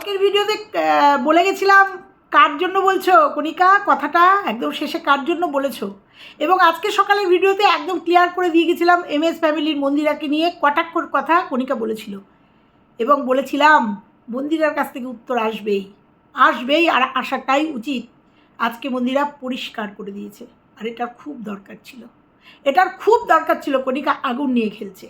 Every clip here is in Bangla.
আগের ভিডিওতে বলে গেছিলাম, কার জন্য বলছো কণিকা? কথাটা একদম শেষে কার জন্য বলেছ? এবং আজকে সকালের ভিডিওতে একদম ক্লিয়ার করে দিয়ে গেছিলাম এম এস ফ্যামিলির মন্দিরাকে নিয়ে কটাক্ষর কথা কণিকা বলেছিল। এবং বলেছিলাম, মন্দিরার কাছ থেকে উত্তর আসবেই। আসবেই আর আসাটাই উচিত। আজকে মন্দিরা পরিষ্কার করে দিয়েছে। আর এটা খুব দরকার ছিল। এটার খুব দরকার ছিল কণিকা আগুন নিয়ে খেলছে।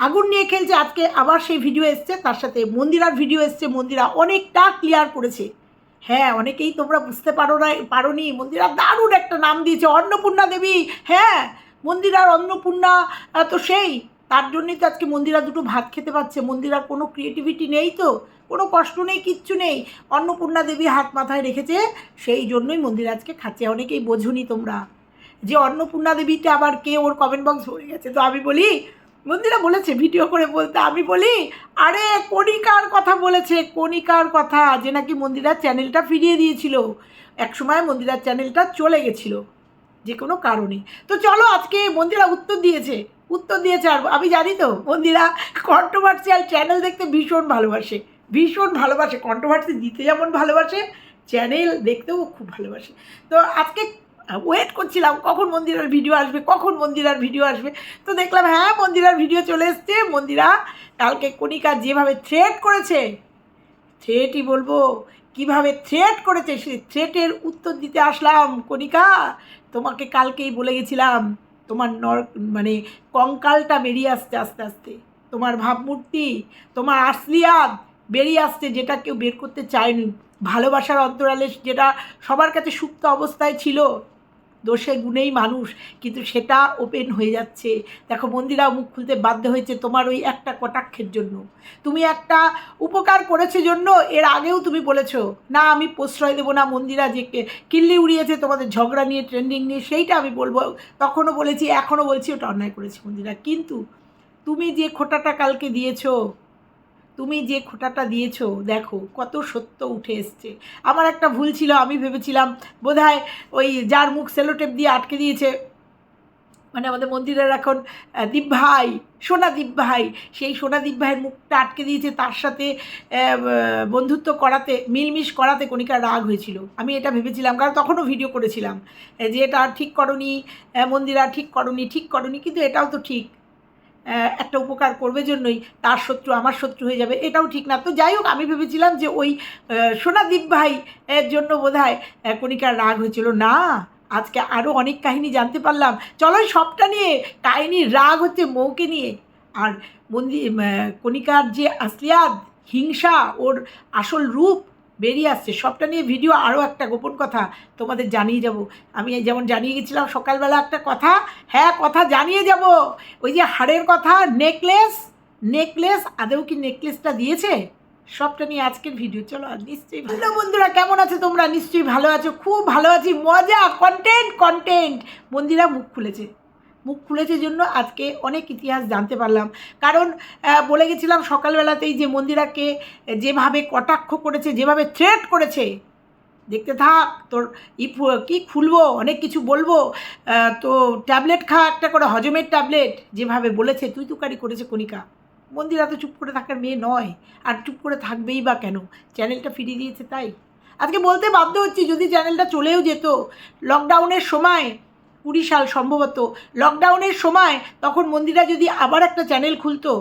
আগুন নিয়ে খেলছে, আজকে আবার সেই ভিডিও এসছে, তার সাথে মন্দিরার ভিডিও এসছে, মন্দিরা অনেকটা ক্লিয়ার করেছে। হ্যাঁ অনেকেই তোমরা বুঝতে পারো না, পারোনি, মন্দিরা দারুণ একটা নাম দিয়েছে, অন্নপূর্ণা দেবী। হ্যাঁ মন্দিরার অন্নপূর্ণা তো সেই। তার জন্যই তো আজকে মন্দিরা দুটো ভাত খেতে পাচ্ছে, মন্দিরার কোনো ক্রিয়েটিভিটি নেই তো, কোনো কষ্ট নেই, কিচ্ছু নেই। অন্নপূর্ণা দেবী হাত মাথায় রেখেছে, সেই জন্যই মন্দির আজকে খাচ্ছে, অনেকেই বোঝুনি তোমরা। যে অন্নপূর্ণা দেবীটা আবার কে, ওর কমেন্ট বক্স ভরে গেছে। তো আমি বলি মন্দিরা বলেছে, ভিডিও করে বলতে আমি বলি, আরে কণিকার কথা বলেছে, কণিকার কথা, যে নাকি মন্দিরার চ্যানেলটা ফিরিয়ে দিয়েছিল। একসময় মন্দিরার চ্যানেলটা চলে গেছিল, যে কোনো কারণে। তো চলো আজকে মন্দিরা উত্তর দিয়েছে উত্তর দিয়েছে আর আমি জানি তো, মন্দিরা কন্ট্রোভার্সিয়াল চ্যানেল দেখতে ভীষণ ভালোবাসে ভীষণ ভালোবাসে কন্ট্রোভার্সি দিতে যেমন ভালোবাসে চ্যানেল দেখতেও খুব ভালোবাসে। তো আজকে ওয়েট করছিলাম, কখন মন্দিরার ভিডিও আসবে, কখন মন্দিরার ভিডিও আসবে। তো দেখলাম হ্যাঁ মন্দিরার ভিডিও চলে এসছে। মন্দিরা কালকে কণিকা যেভাবে থ্রেট করেছে থ্রেটই বলব, কীভাবে থ্রেট করেছে সেই থ্রেটের উত্তর দিতে আসলাম। কণিকা, তোমাকে কালকেই বলে গেছিলাম, তোমার নর মানে কঙ্কালটা বেরিয়ে আসছে আস্তে আস্তে। তোমার ভাবমূর্তি, তোমার আসলিয়াত বেরিয়ে আসছে যেটা কেউ বের করতে চায়নি। ভালোবাসার অন্তরালে যেটা সবার কাছে সুপ্ত অবস্থায় ছিল দোষে গুণেই মানুষ, কিন্তু সেটা ওপেন হয়ে যাচ্ছে। দেখো মন্দিরা মুখ খুলতে বাধ্য হয়েছে তোমার ওই একটা কটাক্ষের জন্য। তুমি একটা উপকার করেছে জন্য, এর আগেও তুমি বলেছ, না, আমি প্রশ্রয় দেবো না মন্দিরা যে কিল্লি উড়িয়েছে তোমাদের ঝগড়া নিয়ে ট্রেন্ডিং নিয়ে, সেইটা আমি বলব। তখনও বলেছি, এখনও বলছি, ওটা অন্যায় করেছি মন্দিরা। কিন্তু তুমি যে খোটাটা কালকে দিয়েছ তুমি যে খোটাটা দিয়েছ, দেখো কত সত্য উঠে এসছে। আমার একটা ভুল ছিল, আমি ভেবেছিলাম বোধহয় ওই যার মুখ সেলোটেপ দিয়ে আটকে দিয়েছে মানে আমাদের মন্দিরের এখন দীপ ভাই সোনা দীপ ভাই সেই সোনা দীপ ভাইয়ের মুখটা আটকে দিয়েছে তার সাথে বন্ধুত্ব করাতে, মিলমিশ করাতে কণিকার রাগ হয়েছিল। আমি এটা ভেবেছিলাম, কারণ তখনও ভিডিও করেছিলাম যে এটা ঠিক করনি মন্দিরা ঠিক করনি ঠিক করনি, কিন্তু এটাও তো ঠিক। একটা উপকার করবে জন্যই তার শত্রু আমার শত্রু হয়ে যাবে, এটাও ঠিক না। তো যাই হোক, আমি ভেবেছিলাম যে ওই সোনাদীপ ভাই এর জন্য বোধ হয় কণিকার রাগ হয়েছিল। না, আজকে আরও অনেক কাহিনী জানতে পারলাম। চলো সবটা নিয়ে, কাহিনীর রাগ হচ্ছে মৌকে নিয়ে। আর মন্দির কণিকার যে আসলিয়াত হিংসা, ওর আসল রূপ বেরিয়ে আসছে। সবটা নিয়ে ভিডিও আরও একটা গোপন কথা তোমাদের জানিয়ে যাব। আমি যেমন জানিয়ে গেছিলাম সকালবেলা একটা কথা হ্যাঁ কথা জানিয়ে যাব। ওই যে হাড়ের কথা নেকলেস নেকলেস আদেও কি নেকলেসটা দিয়েছে? সবটা নিয়ে আজকের ভিডিও চলো, আর নিশ্চয়ই ভালো। বন্ধুরা, কেমন আছো তোমরা? নিশ্চয়ই ভালো আছো, খুব ভালো আছি। মজা কন্টেন্ট কন্টেন্ট মন্দিরা মুখ খুলেছে। মুখ খুলেছে জন্য আজকে অনেক ইতিহাস জানতে পারলাম। কারণ বলে গেছিলাম সকালবেলাতেই যে মন্দিরাকে যেভাবে কটাক্ষ করেছে, যেভাবে থ্রেট করেছে, দেখতে থাক, তোর ই কী খুলবো, অনেক কিছু বলব তো ট্যাবলেট খা, একটা করে হজমের ট্যাবলেট, যেভাবে বলেছে, তুই তুকারি করেছে কণিকা। মন্দিরা তো চুপ করে থাকার মেয়ে নয়, আর চুপ করে থাকবেই বা কেন? চ্যানেলটা ফিরিয়ে দিয়েছে তাই। আজকে বলতে বাধ্য হচ্ছি, যদি চ্যানেলটা চলেও যেত লকডাউনের সময় কুড়ি সাল সম্ভবত লকডাউনের সময় তখন মন্দিরা যদি আবার একটা চ্যানেল খুলতো,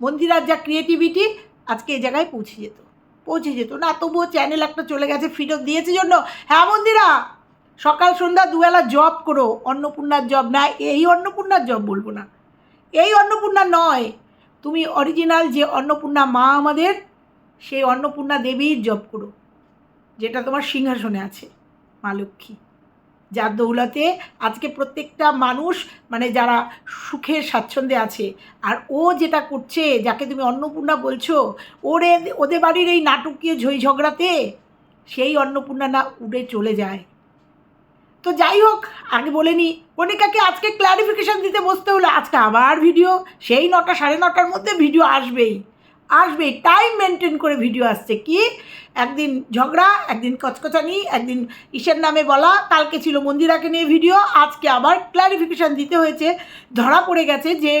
মন্দিরার যা ক্রিয়েটিভিটি আজকে এই জায়গায় পৌঁছে যেত পৌঁছে যেত। না, তবুও চ্যানেল একটা চলে গেছে ফিরত দিয়েছে জন্য। হ্যাঁ মন্দিরা, সকাল, সন্ধ্যা, দুবেলা জব করো, অন্নপূর্ণার জব না, এই অন্নপূর্ণার জব বলব না। এই অন্নপূর্ণা নয়, তুমি অরিজিনাল যে অন্নপূর্ণা মা আমাদের, সেই অন্নপূর্ণা দেবীর জব করো, যেটা তোমার সিংহাসনে আছে, মা লক্ষ্মী। যার দৌলতে আজকে প্রত্যেকটা মানুষ মানে যারা সুখের স্বাচ্ছন্দ্যে আছে। আর ও যেটা করছে, যাকে তুমি অন্নপূর্ণা বলছো, ওরে ওদের বাড়ির এই নাটকীয় ঝই ঝগড়াতে সেই অন্নপূর্ণা না উড়ে চলে যায়। তো যাই হোক, আগে বলেনি কণিকাকে আজকে ক্লারিফিকেশান দিতে বসতে হলো। আজকে আবার ভিডিও সেই নটা সাড়ে নটার মধ্যে ভিডিও আসবেই। আসবেই টাইম মেনটেন করে ভিডিও আসছে। কি? একদিন ঝগড়া, একদিন কচকচানি, একদিন ইসের নামে বলা, কালকে ছিল মন্দিরাকে নিয়ে ভিডিও আজকে আবার ক্ল্যারিফিকেশান দিতে হয়েছে। ধরা পড়ে গেছে যে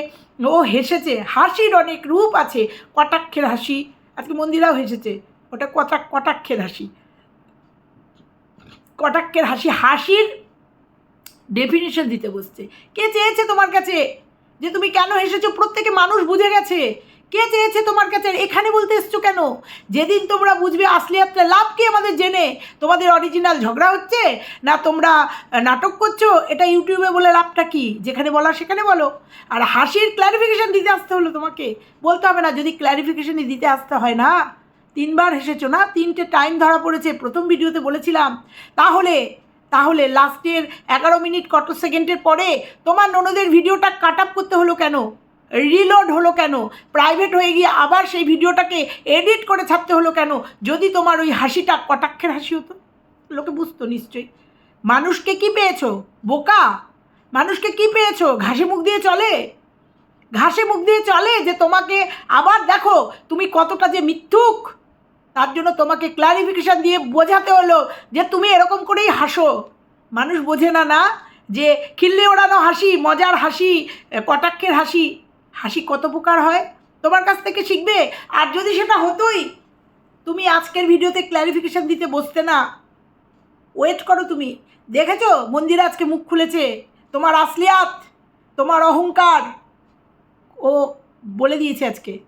ও হেসেছে, হাসির অনেক রূপ আছে, কটাক্ষের হাসি। আজকে মন্দিরাও হেসেছে, ওটা কটাক, কটাক্ষের হাসি। কটাক্ষের হাসি, হাসির ডেফিনেশন দিতে বসছে। কে চেয়েছে তোমার কাছে? যে তুমি কেন হেসেছো? প্রত্যেকে মানুষ বুঝে গেছে। কে চেয়েছে তোমার কাছে? এখানে বলতে এসছো কেন? যেদিন তোমরা বুঝবে আসলিয়াতটা লাভ কি আমাদের জেনে? তোমাদের অরিজিনাল ঝগড়া হচ্ছে? না তোমরা নাটক করছ? এটা ইউটিউবে বলে লাভটা কি? যেখানে বলা সেখানে বলো। আর হাসির ক্ল্যারিফিকেশন দিতে আসতে হলো তোমাকে। বলতে হবে না, যদি ক্ল্যারিফিকেশনই দিতে আসতে হয় না, তিনবার হেসেছো না? তিনটে টাইম ধরা পড়েছে, প্রথম ভিডিওতে বলেছিলাম। তাহলে তাহলে লাস্টের এগারো মিনিট কত সেকেন্ডের পরে তোমার ননদের ভিডিওটা কাট আপ করতে হলো কেন? রিলোড হলো কেন? প্রাইভেট হয়ে গিয়ে আবার সেই ভিডিওটাকে এডিট করে ছাড়তে হলো কেন? যদি তোমার ওই হাসিটা কটাক্ষের হাসি হতো? লোকে বুঝতো নিশ্চয়ই। মানুষকে কি পেয়েছ? বোকা? মানুষকে কি পেয়েছ? ঘাসে মুখ দিয়ে চলে? ঘাসে মুখ দিয়ে চলে যে তোমাকে আবার দেখো তুমি কতটা যে মিথ্যুক। তার জন্য তোমাকে ক্লারিফিকেশান দিয়ে বোঝাতে হলো যে তুমি এরকম করেই হাসো। মানুষ বোঝে না না যে খিল্লে ওড়ানো হাসি, মজার হাসি কটাক্ষের হাসি। হাসি কত প্রকার হয়? তোমার কাছ থেকে শিখবে। আর যদি সেটা হতোই, তুমি আজকের ভিডিওতে ক্ল্যারিফিকেশান দিতে বসতে না। ওয়েট করো তুমি। দেখেছ? মন্দির আজকে মুখ খুলেছে। তোমার আসলিয়াত, তোমার অহংকার। ও বলে দিয়েছে আজকে।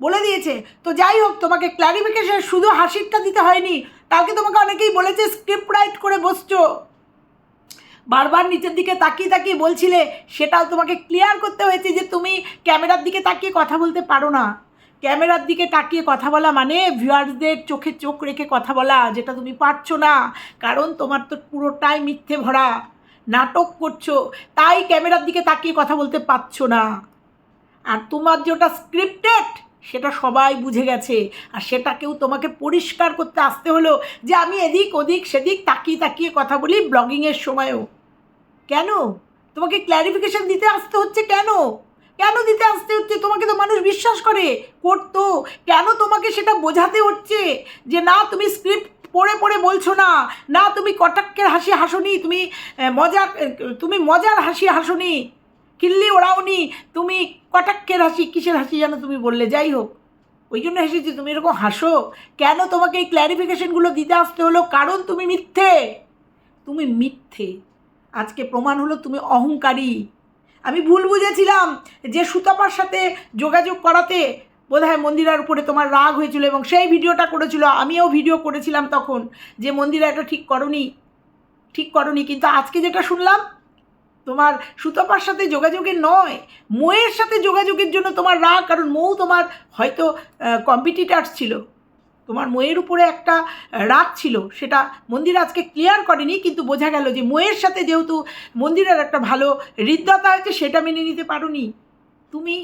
বলে দিয়েছে। তো যাই হোক, তোমাকে ক্ল্যারিফিকেশন শুধু হাসিরটা দিতে হয়নি। কালকে তোমাকে অনেকেই বলেছে স্ক্রিপ্ট রাইট করে বসছো। বারবার নিচের দিকে তাকিয়ে তাকিয়ে বলছিলে, সেটাও তোমাকে ক্লিয়ার করতে হয়েছে যে তুমি ক্যামেরার দিকে তাকিয়ে কথা বলতে পারো না। ক্যামেরার দিকে তাকিয়ে কথা বলা মানে ভিউয়ার্সদের চোখে চোখ রেখে কথা বলা, যেটা তুমি পারছ না, কারণ তোমার তো পুরোটাই মিথ্যে ভরা। নাটক করছ, তাই ক্যামেরার দিকে তাকিয়ে কথা বলতে পারছ না। আর তোমার যেটা স্ক্রিপ্টেড সেটা সবাই বুঝে গেছে। আর সেটাকেও তোমাকে পরিষ্কার করতে আসতে হলো যে আমি এদিক ওদিক সেদিক তাকিয়ে তাকিয়ে কথা বলি ব্লগিংয়ের সময়ও। কেন? তোমাকে ক্ল্যারিফিকেশন দিতে আসতে হচ্ছে কেন? কেন দিতে আসতে হচ্ছে? তোমাকে তো মানুষ বিশ্বাস করে, করতো। কেন তোমাকে সেটা বোঝাতে হচ্ছে? যে না, তুমি স্ক্রিপ্ট পড়ে পড়ে বলছো না। না, তুমি কটাক্ষের হাসি হাসনি, তুমি মজার তুমি মজার হাসি হাসনি, কিল্লি ওড়াওনি, তুমি কটাক্ষের হাসি, কিসের হাসি যেন তুমি বললে? যাই হোক, ওই জন্য হেসেছি তুমি এরকম হাসো। কেন তোমাকে এই ক্ল্যারিফিকেশনগুলো দিতে আসতে হলো? কারণ তুমি মিথ্যে। তুমি মিথ্যে। আজকে প্রমাণ হলো তুমি অহংকারী। আমি ভুল বুঝেছিলাম যে সুতাপার সাথে যোগাযোগ করাতে বোধহয় মন্দিরার উপরে তোমার রাগ হয়েছিল এবং সেই ভিডিওটা করেছিল, আমিও ভিডিও করেছিলাম তখন যে মন্দিরা এটা ঠিক করনি ঠিক করনি। কিন্তু আজকে যেটা শুনলাম, তোমার সুতপার সাথে যোগাযোগের নয় মৌয়ের সাথে যোগাযোগের জন্য তোমার রাগ, কারণ মৌ তোমার হয়তো কম্পিটিটার্স ছিল। তোমার ময়ের উপরে একটা রাগ ছিল, সেটা মন্দির আজকে ক্লিয়ার করেনি, কিন্তু বোঝা গেল যে ময়ের সাথে যেহেতু মন্দিরের একটা ভালো হৃদ্যতা আছে, সেটা মেনে নিতে পারোনি। তুমি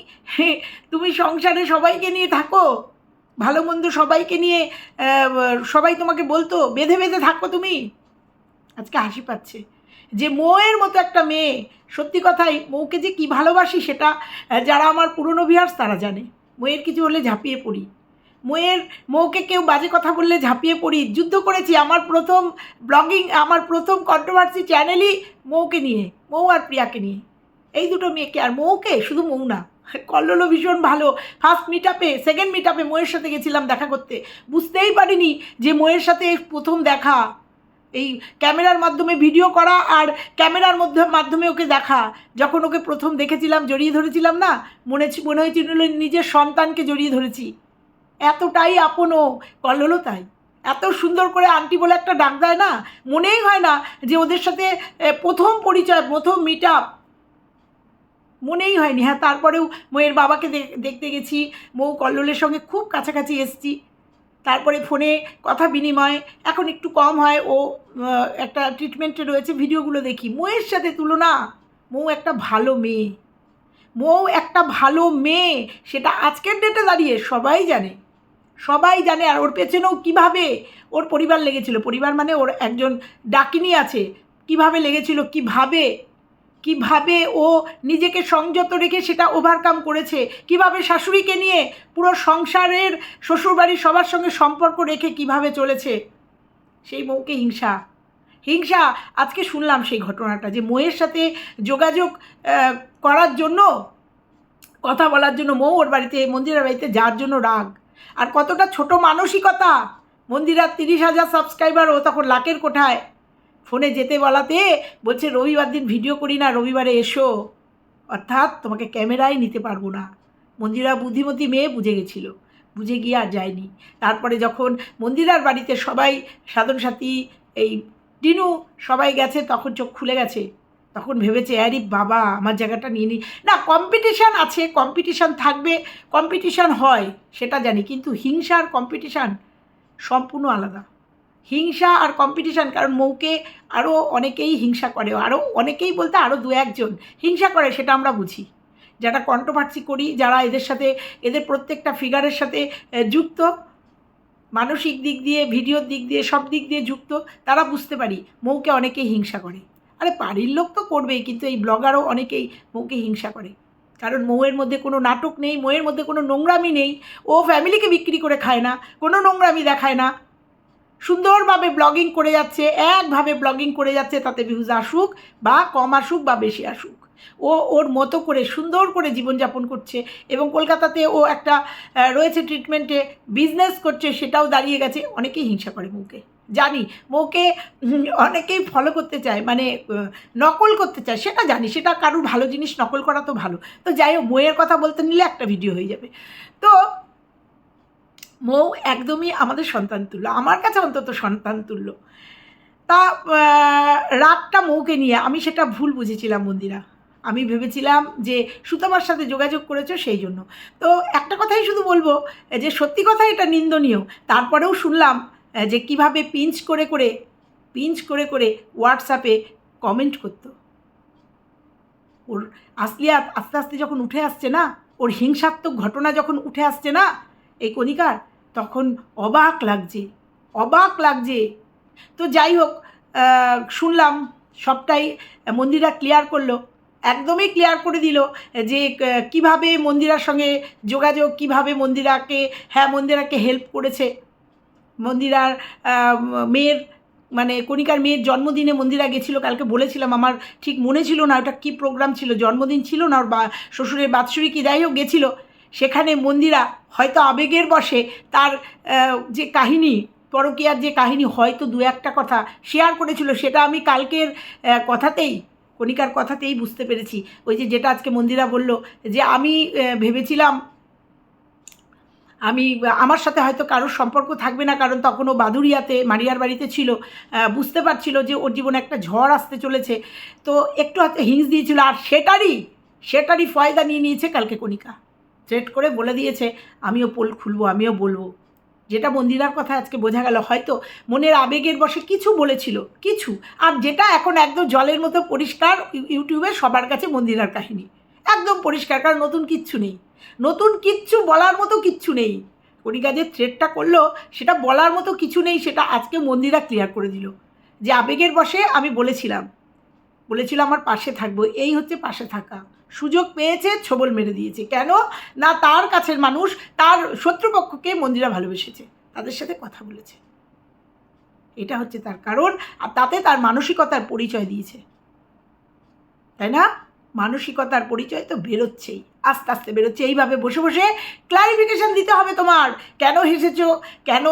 তুমি সংসারে সবাইকে নিয়ে থাকো, ভালো মন্দ সবাইকে নিয়ে সবাই তোমাকে বলতো, বেঁধে বেঁধে থাকো তুমি। আজকে হাসি পাচ্ছে। যে মৌয়ের মতো একটা মেয়ে, সত্যি কথাই মৌকে যে কি ভালোবাসি সেটা, যারা আমার পুরনো ভিয়ার্স তারা জানে। মৌয়ের কিছু হলে ঝাঁপিয়ে পড়ি। মৌয়ের মৌকে কেউ বাজে কথা বললে ঝাঁপিয়ে পড়ি। যুদ্ধ করেছি আমার প্রথম ব্লগিং আমার প্রথম কন্ট্রোভার্সি চ্যানেলই মৌকে নিয়ে মৌ আর প্রিয়াকে নিয়ে। এই দুটো মেয়েকে, আর মৌকে শুধু মৌ না, কল্লোলও ভীষণ ভালো। ফার্স্ট মিট আপে সেকেন্ড মিট আপে ময়ের সাথে গেছিলাম দেখা করতে। বুঝতেই পারিনি যে ময়ের সাথে প্রথম দেখা। এই ক্যামেরার মাধ্যমে ভিডিও করা আর ক্যামেরার মধ্যে, মাধ্যমে ওকে দেখা। যখন ওকে প্রথম দেখেছিলাম, জড়িয়ে ধরেছিলাম না, মনে মনে হয়েছিল নিজের সন্তানকে জড়িয়ে ধরেছি। এতটাই আপনও। কল্লোলও তাই। এত সুন্দর করে আন্টি বলে একটা ডাক দেয় না? মনেই হয় না যে ওদের সাথে প্রথম পরিচয়, প্রথম মিট আপ মনেই হয়নি। হ্যাঁ তারপরেও ময়ের বাবাকে দেখ- দেখতে গেছি। মৌ কল্লোলের সঙ্গে খুব কাছাকাছি এসছি। তারপরে ফোনে কথা বিনিময়। এখন একটু কম হয়। ও একটা ট্রিটমেন্টে রয়েছে, ভিডিওগুলো দেখি। মৌয়ের সাথে তুলনা, মৌ একটা ভালো মেয়ে। মৌ একটা ভালো মেয়ে। সেটা আজকের ডেটে দাঁড়িয়ে সবাই জানে। সবাই জানে আর ওর পেছনেও কীভাবে ওর পরিবার লেগেছিল। পরিবার মানে ওর একজন ডাকিনি আছে। কীভাবে লেগেছিল, কীভাবে কীভাবে ও নিজেকে সংযত রেখে সেটা ওভারকাম করেছে। কীভাবে শাশুড়িকে নিয়ে পুরো সংসারের শ্বশুরবাড়ির সবার সঙ্গে সম্পর্ক রেখে কীভাবে চলেছে, সেই মৌকে হিংসা। হিংসা, আজকে শুনলাম সেই ঘটনাটা যে মৌয়ের সাথে যোগাযোগ করার জন্য, কথা বলার জন্য মৌ ওর বাড়িতে, মন্দিরের বাড়িতে যাওয়ার জন্য রাগ। আর কতটা ছোট মানসিকতা? মন্দিরার তিরিশ হাজার সাবস্ক্রাইবার ও তখন লাখের কোঠায়। ফোনে যেতে বলাতে বলছে, রবিবার দিন ভিডিও করি না, রবিবারে এসো। অর্থাৎ তোমাকে ক্যামেরায় নিতে পারব না। মন্দিরা বুদ্ধিমতী মেয়ে বুঝে গেছিল। বুঝে গিয়ে আর যায়নি। তারপরে যখন মন্দিরার বাড়িতে সবাই সাধন সাথী এই টিনু সবাই গেছে, তখন চোখ খুলে গেছে। তখন ভেবেছে, আরে বাবা, আমার জায়গাটা নিয়ে নি না কম্পিটিশান আছে কম্পিটিশান থাকবে কম্পিটিশান হয়, সেটা জানি, কিন্তু হিংসা আর কম্পিটিশান সম্পূর্ণ আলাদা। হিংসা আর কম্পিটিশান কারণ মৌকে আরও অনেকেই হিংসা করে আরও অনেকেই বলতে আরও দু একজন হিংসা করে, সেটা আমরা বুঝি। যারা কন্ট্রোভার্সি করি, যারা এদের সাথে, এদের প্রত্যেকটা ফিগারের সাথে যুক্ত, মানসিক দিক দিয়ে ভিডিওর দিক দিয়ে, সব দিক দিয়ে যুক্ত, তারা বুঝতে পারি, মৌকে অনেকেই হিংসা করে। আরে বাড়ির লোক তো করবেই, কিন্তু এই ব্লগারও অনেকেই মৌকে হিংসা করে। কারণ মৌয়ের মধ্যে কোনো নাটক নেই, মৌয়ের মধ্যে কোনো নোংরামি নেই, ও ফ্যামিলিকে বিক্রি করে খায় না, কোনো নোংরামি দেখায় না। সুন্দরভাবে ব্লগিং করে যাচ্ছে, একভাবে ব্লগিং করে যাচ্ছে, তাতে ভিউজ আসুক বা কম আসুক বা বেশি আসুক। ও ওর মতো করে সুন্দর করে জীবনযাপন করছে এবং কলকাতাতে ও একটা রয়েছে ট্রিটমেন্টে বিজনেস করছে, সেটাও দাঁড়িয়ে গেছে। অনেকেই হিংসা করে মৌকে জানি। হুম, অনেকেই ফলো করতে চায় মানে নকল করতে চায় সেটা জানি সেটা কারুর ভালো জিনিস নকল করা তো ভালো। তো যাই হোক বইয়ের কথা বলতে নিলে একটা ভিডিও হয়ে যাবে। তো মৌ একদমই আমাদের সন্তান তুল্য। আমার কাছে অন্তত সন্তান তুল্য। তা রাগটা মৌকে নিয়ে আমি সেটা ভুল বুঝেছিলাম মন্দিরা। আমি ভেবেছিলাম যে সুতমার সাথে যোগাযোগ করেছ সেই জন্য। তো একটা কথাই শুধু বলব যে সত্যি কথা এটা নিন্দনীয়। তারপরেও শুনলাম যে কীভাবে পিঞ্চ করে করে পিঞ্চ করে করে হোয়াটসঅ্যাপে কমেন্ট করতো। ওর আসলিয়াত আস্তে আস্তে যখন উঠে আসছে না, ওর হিংসাত্মক ঘটনা যখন উঠে আসছে না, এই কণিকার, তখন অবাক লাগছে অবাক লাগছে। তো যাই হোক শুনলাম, সবটাই মন্দিরা ক্লিয়ার করল, একদমই ক্লিয়ার করে দিল যে কীভাবে মন্দিরার সঙ্গে যোগাযোগ, কীভাবে মন্দিরাকে হ্যাঁ মন্দিরাকে হেল্প করেছে। মন্দিরার মেয়ের মানে কণিকার মেয়ের জন্মদিনে মন্দিরা গেছিল, কালকে বলেছিলাম, আমার ঠিক মনে ছিল না ওটা কী প্রোগ্রাম ছিল, জন্মদিন ছিল না, ওর বা, শ্বশুরের বাৎসরিক কি যাই হোক গেছিল, সেখানে মন্দিরা হয়তো আবেগের বশে তার যে কাহিনী, পরকীয়ার যে কাহিনী হয়তো দু একটা কথা শেয়ার করেছিল, সেটা আমি কালকের কথাতেই, কণিকার কথাতেই বুঝতে পেরেছি। ওই যে যেটা আজকে মন্দিরা বলল যে আমি ভেবেছিলাম আমি, আমার সাথে হয়তো কারোর সম্পর্ক থাকবে না, কারণ তখন ও বাদুরিয়াতে মারিয়ার বাড়িতে ছিল বুঝতে পারছিল যে ওর জীবনে একটা ঝড় আসতে চলেছে। তো একটু হয়তো হিংস দিয়েছিল, আর সেটারই সেটারই ফয়দা নিয়ে নিয়েছে কালকে কণিকা। থ্রেট করে বলে দিয়েছে, আমিও পোল খুলবো, আমিও বলব। যেটা মন্দিরার কথা আজকে বোঝা গেল, হয়তো মনের আবেগের বসে কিছু বলেছিল, কিছু। আর যেটা এখন একদম জলের মতো পরিষ্কার ইউটিউবে সবার কাছে মন্দিরার কাহিনী। একদম পরিষ্কার, কারণ নতুন কিচ্ছু নেই। নতুন কিচ্ছু বলার মতো কিচ্ছু নেই। কণিকা যে থ্রেটটা করল, সেটা বলার মতো কিছু নেই, সেটা আজকে মন্দিরা ক্লিয়ার করে দিল। যে আবেগের বসে আমি বলেছিলাম। বলেছিল আমার পাশে থাকব, এই হচ্ছে পাশে থাকা। সুযোগ পেয়েছে, ছবল মেরে দিয়েছে। কেন? না তার কাছের মানুষ, তার শত্রুপক্ষকে মন্দিরা ভালোবেসেছে। তাদের সাথে কথা বলেছে। এটা হচ্ছে তার কারণ, আর তাতে তার মানসিকতার পরিচয় দিয়েছে। তাই না? মানসিকতার পরিচয় তো বেরোচ্ছেই। আস্তে আস্তে বেরোচ্ছে। এইভাবে বসে বসে ক্লারিফিকেশান দিতে হবে তোমার। কেন হেসেছো? কেন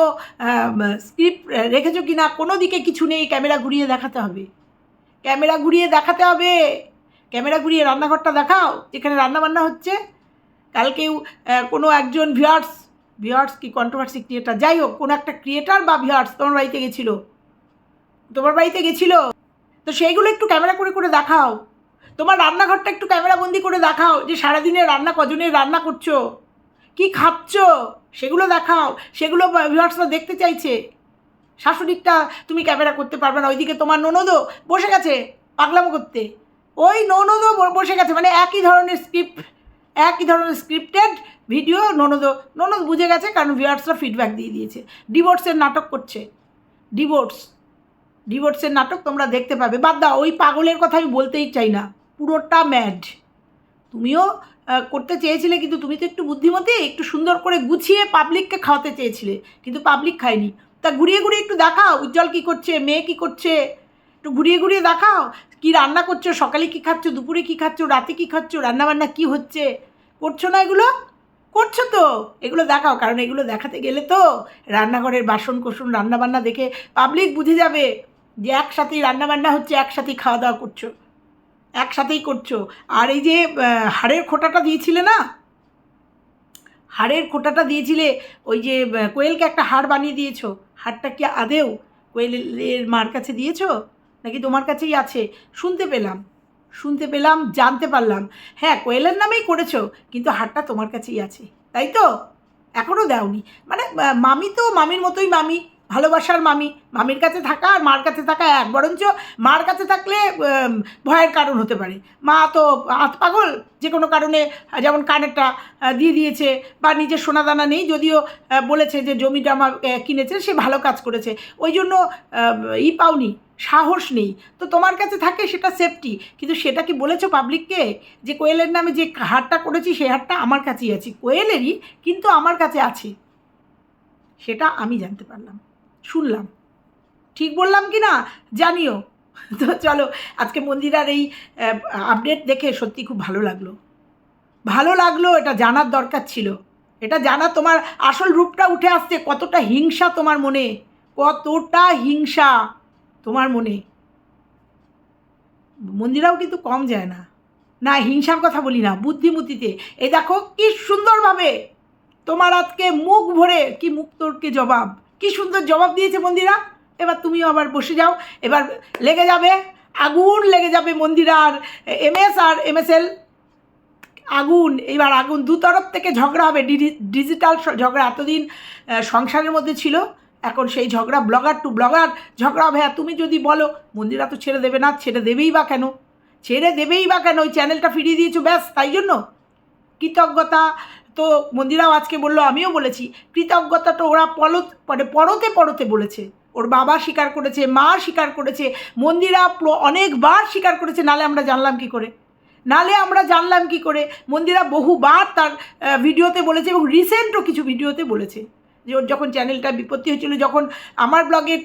স্ক্রিপ্ট রেখেছো কি না কোনো দিকে কিছু নেই। ক্যামেরা ঘুরিয়ে দেখাতে হবে। ক্যামেরা ঘুরিয়ে দেখাতে হবে। ক্যামেরা ঘুরিয়ে রান্নাঘরটা দেখাও। যেখানে রান্নাবান্না হচ্ছে। কালকেও কোনো একজন ভিউয়ার্স ভিউয়ার্স কি কন্ট্রোভার্সি ক্রিয়েটার যাই হোক, কোনো একটা ক্রিয়েটার বা ভিউয়ার্স তোমার বাড়িতে গেছিল। তোমার বাড়িতে গেছিল। তো সেইগুলো একটু ক্যামেরা করে করে দেখাও। তোমার রান্নাঘরটা একটু ক্যামেরা বন্দি করে দেখাও যে সারাদিনে রান্না, কজনের রান্না করছ? কি খাচ্ছ? সেগুলো দেখাও। সেগুলো ভিউয়ার্সরা দেখতে চাইছে। শাশুড়িটা তুমি ক্যামেরা করতে পারবে না। ওইদিকে তোমার ননদও বসে গেছে পাগলামো করতে। ওই ননদও বসে গেছে। মানে একই ধরনের স্ক্রিপ্ট একই ধরনের স্ক্রিপ্টেড ভিডিও ননদ ননদ বুঝে গেছে কারণ ভিউয়ার্সরা ফিডব্যাক দিয়ে দিয়েছে। ডিভোর্সের নাটক করছে। ডিভোর্স ডিভোর্সের নাটক তোমরা দেখতে পাবে। বাদ দাও, ওই পাগলের কথা আমি বলতেই চাই না। পুরোটা ম্যাড তুমিও করতে চেয়েছিলে, কিন্তু তুমি তো একটু বুদ্ধিমতী, একটু সুন্দর করে গুছিয়ে পাবলিককে খাওয়াতে চেয়েছিলে, কিন্তু পাবলিক খায়নি। তা ঘুরিয়ে ঘুরিয়ে একটু দেখাও, উজ্জ্বল কী করছে, মেয়ে কী করছে? একটু ঘুরিয়ে ঘুরিয়ে দেখাও, কি রান্না করছ, সকালে কী খাচ্ছ, দুপুরে কী খাচ্ছ, রাতে কী খাচ্ছ, রান্নাবান্না কী হচ্ছে? করছ না এগুলো? করছ তো। এগুলো দেখাও, কারণ এগুলো দেখাতে গেলে তো রান্নাঘরের বাসন কোসন রান্নাবান্না দেখে পাবলিক বুঝে যাবে। যে একসাথেই রান্নাবান্না হচ্ছে, একসাথেই খাওয়া দাওয়া করছ, একসাথেই করছ। আর এই যে হাড়ের খোটাটা দিয়েছিলে না? হাড়ের খোটাটা দিয়েছিলে, ওই যে কোয়েলকে একটা হাড় বানিয়ে দিয়েছ। হাড়টা কি আদেও কোয়েলের মার কাছে দিয়েছ? নাকি তোমার কাছেই আছে? শুনতে পেলাম শুনতে পেলাম, জানতে পারলাম। হ্যাঁ কোয়েলের নামেই করেছ, কিন্তু হাড়টা তোমার কাছেই আছে, তাই তো? এখনও দাওনি। মানে মামি তো মামির মতোই মামি। ভালোবাসার মামি মামির কাছে থাকা আর মার কাছে থাকা এক বরঞ্চ মার কাছে থাকলে ভয়ের কারণ হতে পারে। মা তো হাত পাগল যে কোনো কারণে যেমন কানেরটা দিয়ে দিয়েছে বা নিজের সোনাদানা নেই যদিও বলেছে যে জমি জামা আহ, কিনেছে সে ভালো কাজ করেছে। ওই জন্য ই পাওনি সাহস নেই। তো তোমার কাছে থাকে সেটা সেফটি কিন্তু সেটা কি বলেছ পাবলিককে যে কোয়েলের নামে যে হারটা করেছি সেই হারটা আমার কাছেই আছে। কোয়েলেরই কিন্তু আমার কাছে আছে। সেটা আমি জানতে পারলাম। শুনলাম। ঠিক বললাম কি না? জানিও। তো চলো, আজকে মন্দিরার এই আপডেট দেখে সত্যি খুব ভালো লাগল। ভালো লাগল, এটা জানার দরকার ছিল। এটা জানা তোমার আসল রূপটা উঠে আসছে, কতটা হিংসা তোমার মনে। কতটা হিংসা তোমার মনে। মন্দিরাও কিন্তু কম যায় না। না, হিংসার কথা বলি না বুদ্ধিমতিতে এই দেখো, কি সুন্দরভাবে তোমার আজকে মুখ ভরে, কি মুখ তোরকে জবাব। কি সুন্দর জবাব দিয়েছে মন্দিরা? এবার তুমিও আবার বসে যাও। এবার লেগে যাবে, আগুন লেগে যাবে মন্দিরার এমএস আর এমএসএল। আগুন, এবার আগুন দু তরফ থেকে ঝগড়া হবে। ডিজিটাল ঝগড়া এতদিন সংসারের মধ্যে ছিল, এখন সেই ঝগড়া ব্লগার টু ব্লগার ঝগড়া হবে। তুমি যদি বলো, মন্দিরা তো ছেড়ে দেবে না, ছেড়ে দেবেই বা কেন? ছেড়ে দেবেই বা কেন? ওই চ্যানেলটা ফিরিয়ে দিয়েছ, ব্যাস, তাই জন্য। কৃতজ্ঞতা তো মন্দিরাও আজকে বলল, আমিও বলেছি, কৃতজ্ঞতা তো ওরা পলত মানে পরতে পরতে বলেছে। ওর বাবা স্বীকার করেছে, মা স্বীকার করেছে, মন্দিরা অনেকবার স্বীকার করেছে, নালে আমরা জানলাম কি করে? নালে আমরা জানলাম কি করে? মন্দিরা বহুবার তার ভিডিওতে বলেছে এবং রিসেন্টও কিছু ভিডিওতে বলেছে। যে ওর যখন চ্যানেলটা বিপত্তি হয়েছিল, যখন আমার ব্লগে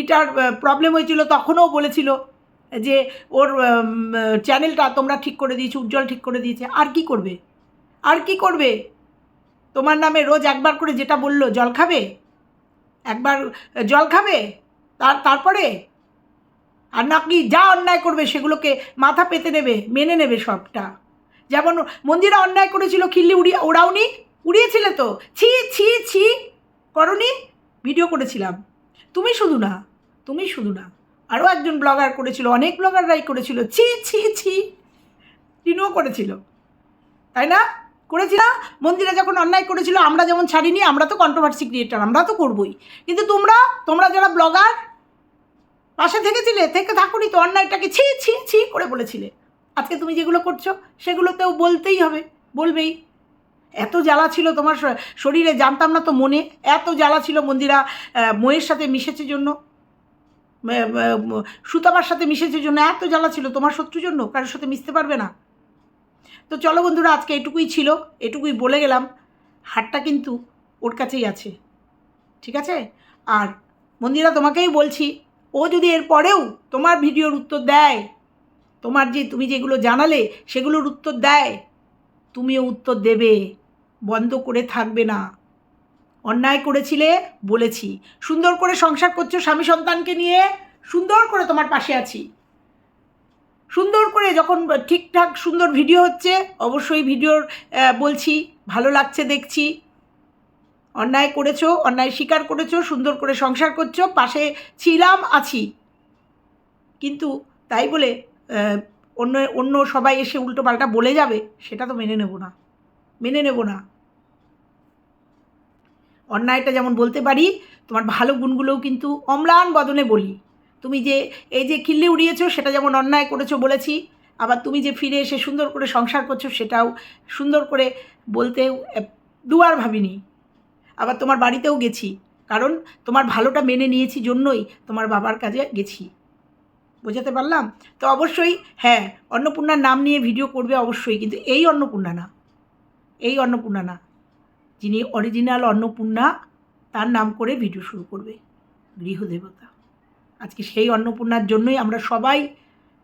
ইটার প্রবলেম হয়েছিল, তখনও বলেছিল যে ওর চ্যানেলটা তোমরা ঠিক করে দিয়েছ, উজ্জ্বল ঠিক করে দিয়েছে, আর কি করবে? আর কি করবে? তোমার নামে রোজ একবার করে যেটা বলল, জল খাবে? একবার জল খাবে? তার, তারপরে? আর নাকি যা অন্যায় করবে সেগুলোকে মাথা পেতে নেবে, মেনে নেবে সবটা? যেমন মন্দিরা অন্যায় করেছিল, খিল্লি উড়িয়ে ওড়াওনি উড়িয়েছিলে তো? ছি ছি ছি, করনি? ভিডিও করেছিলাম। তুমি শুধু না, তুমি শুধু না। আরও একজন ব্লগার করেছিল, অনেক ব্লগাররাই করেছিল, ছি ছি ছি। টিনুও করেছিল। তাই না? করেছি না মন্দিরা যখন অন্যায় করেছিল, আমরা যেমন ছাড়িনি, আমরা তো কন্ট্রোভার্সি ক্রিয়েটার আমরা তো করবই। কিন্তু তোমরা তোমরা যারা ব্লগার পাশে থেকেছিলে, থেকে থাকুনি, তো অন্যায়টাকে ছি ছি ছি করে বলেছিলে। আজকে তুমি যেগুলো করছ, সেগুলোতেও বলতেই হবে, বলবেই। এত জ্বালা ছিল তোমার শরীরে, জানতাম না তো মনে, এত জ্বালা ছিল মন্দিরা ময়ের সাথে মিশেছে জন্য সুতাবার সাথে মিশেছে জন্য, এত জ্বালা ছিল তোমার শত্রুর জন্য, কারোর সাথে মিশতে পারবে না। তো চলো বন্ধুরা, আজকে এটুকুই ছিল, এটুকুই বলে গেলাম। হাটটা কিন্তু ওর কাছেই আছে, ঠিক আছে? আর মন্দিরা তোমাকেই বলছি, ও যদি এর পরেও তোমার ভিডিওর উত্তর দেয়, তোমার যে তুমি যেগুলো জানালে সেগুলোর উত্তর দেয়, তুমিও উত্তর দেবে। বন্ধ করে থাকবে না। অন্যায় করেছিলে বলেছি। সুন্দর করে সংসার করছ স্বামী সন্তানকে নিয়ে, সুন্দর করে তোমার পাশে আছি। সুন্দর করে যখন ঠিকঠাক সুন্দর ভিডিও হচ্ছে, অবশ্যই ভিডিওর বলছি, ভালো লাগছে দেখছি। অন্যায় করেছ, অন্যায় স্বীকার করেছ, সুন্দর করে সংসার করছ, পাশে ছিলাম, আছি। কিন্তু তাই বলে অন্য অন্য সবাই এসে উল্টো পাল্টা বলে যাবে, সেটা তো মেনে নেব না। মেনে নেব না। অন্যায়টা যেমন বলতে পারি, তোমার ভালো গুণগুলোও কিন্তু অম্লান বদনে বলি। তুমি যে এই যে খিল্লি উড়িয়েছো, সেটা যেমন অন্যায় করেছ বলেছি, আবার তুমি যে ফিরে এসে সুন্দর করে সংসার করছ, সেটাও সুন্দর করে বলতেও দুবার ভাবিনি। আবার তোমার বাড়িতেও গেছি, কারণ তোমার ভালোটা মেনে নিয়েছি জন্যই তোমার বাবার কাজে গেছি। বোঝাতে পারলাম? তো অবশ্যই হ্যাঁ অন্নপূর্ণার নাম নিয়ে ভিডিও করবে অবশ্যই, কিন্তু এই অন্নপূর্ণা না। এই অন্নপূর্ণা না। যিনি অরিজিনাল অন্নপূর্ণা, তার নাম করে ভিডিও শুরু করবে। গৃহদেবতা। আজকে সেই অন্নপূর্ণার জন্যই আমরা সবাই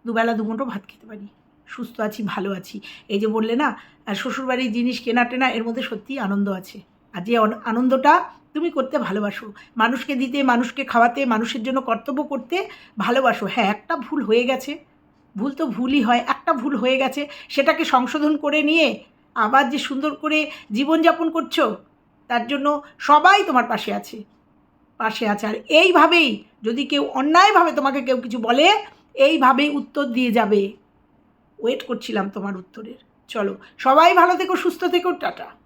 দুবেলা দুমুঠো ভাত খেতে পারি। সুস্থ আছি, ভালো আছি। এই যে বললে না শ্বশুরবাড়ির জিনিস কেনা টেনা, এর মধ্যে সত্যিই আনন্দ আছে। আর যে আনন্দটা তুমি করতে ভালোবাসো। মানুষকে দিতে, মানুষকে খাওয়াতে, মানুষের জন্য কর্তব্য করতে ভালোবাসো। হ্যাঁ একটা ভুল হয়ে গেছে। ভুল তো ভুলই হয়। একটা ভুল হয়ে গেছে। সেটাকে সংশোধন করে নিয়ে আবার যে সুন্দর করে জীবনযাপন করছ, তার জন্য সবাই তোমার পাশে আছে। পাশে আছে। আর এইভাবেই যদি কেউ অন্যায়ভাবে তোমাকে কেউ কিছু বলে, এইভাবেই উত্তর দিয়ে যাবে। ওয়েট করছিলাম তোমার উত্তরের। চলো, সবাই ভালো থেকো, সুস্থ থেকো, টাটা।